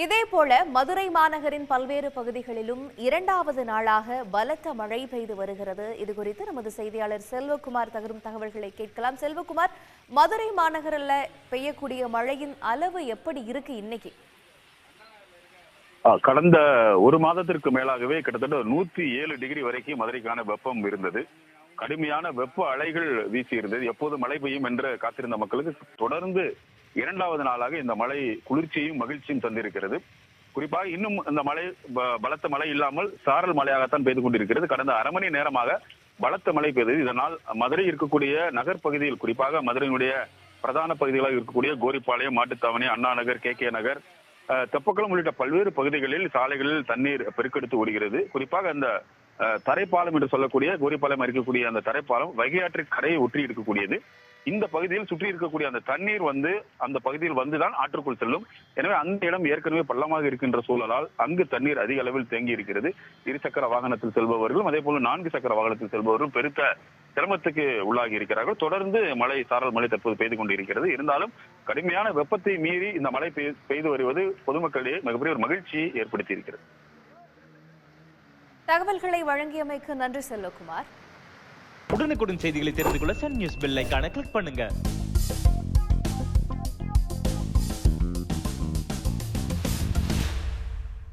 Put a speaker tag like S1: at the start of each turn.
S1: இதேபோல மதுரை மாநகரின் பல்வேறு பகுதிகளிலும் இரண்டாவது நாளாக பலத்த மழை பெய்து வருகிறது. இது குறித்து நமது செய்தியாளர் செல்வகுமார் தகரும் தகவல்களை கேட்கலாம். செல்வகுமார் மதுரை மாநகரில் பெய்யக்கூடிய மழையின் அளவு எப்படி இருக்கு இன்னைக்கு?
S2: கடந்த ஒரு மாதத்திற்கு மேலாகவே கிட்டத்தட்ட நூத்தி ஏழு டிகிரி வரைக்கும் மதுரைக்கான வெப்பம் இருந்தது. கடுமையான வெப்ப அலைகள் வீசி இருந்தது எப்போது மழை பெய்யும் என்று காத்திருந்த மக்களுக்கு தொடர்ந்து இரண்டாவது நாளாக இந்த மழை குளிர்ச்சியும் மகிழ்ச்சியும் தந்திருக்கிறது. குறிப்பாக இன்னும் இந்த மழை பலத்த மழை இல்லாமல் சாரல் மழையாகத்தான் பெய்து கொண்டிருக்கிறது. கடந்த அரை மணி நேரமாக பலத்த மழை பெய்தது. இதனால் மதுரை இருக்கக்கூடிய நகர்ப்பகுதியில் குறிப்பாக மதுரையினுடைய பிரதான பகுதிகளாக இருக்கக்கூடிய கோரிப்பாளையம் மாட்டுத்தாவணி அண்ணா நகர் கே கே நகர் அஹ், தெப்பக்குளம் உள்ளிட்ட பல்வேறு பகுதிகளில் சாலைகளில் தண்ணீர் பெருக்கெடுத்து ஓடுகிறது. குறிப்பாக அந்த தரைப்பாலம் என்று சொல்லக்கூடிய கோரிப்பாலம் இருக்கக்கூடிய அந்த தரைப்பாலம் வைகையாற்று கரையை ஒற்றி இருக்கக்கூடியது. இந்த பகுதியில் சுற்றி இருக்கக்கூடிய அந்த தண்ணீர் வந்து அந்த பகுதியில் வந்துதான் ஆற்றுக்குள் செல்லும். எனவே அந்த இடம் ஏற்கனவே பள்ளமாக இருக்கின்ற சூழலால் அங்கு தண்ணீர் அதிக அளவில் தேங்கி இருக்கிறது. இருசக்கர வாகனத்தில் செல்பவர்களும் அதே போல நான்கு சக்கர வாகனத்தில் செல்பவர்களும் பெருத்த சிரமத்துக்கு உள்ளாகி இருக்கிறார்கள். தொடர்ந்து மழை சாரல் மழை தற்போது பெய்து கொண்டிருக்கிறது இருந்தாலும் கடுமையான வெப்பத்தை மீறி இந்த மழை பெய்து வருவது பொதுமக்களிடையே மிகப்பெரிய ஒரு மகிழ்ச்சியை ஏற்படுத்தி இருக்கிறது.
S1: தகவல்களை வழங்கியமைக்கு நன்றி செல்வகுமார்.
S3: உடனுக்குடன் செய்திகளை தெரிந்து கொள்ள சன் நியூஸ் பெல் ஐக்கான கிளிக் பண்ணுங்க.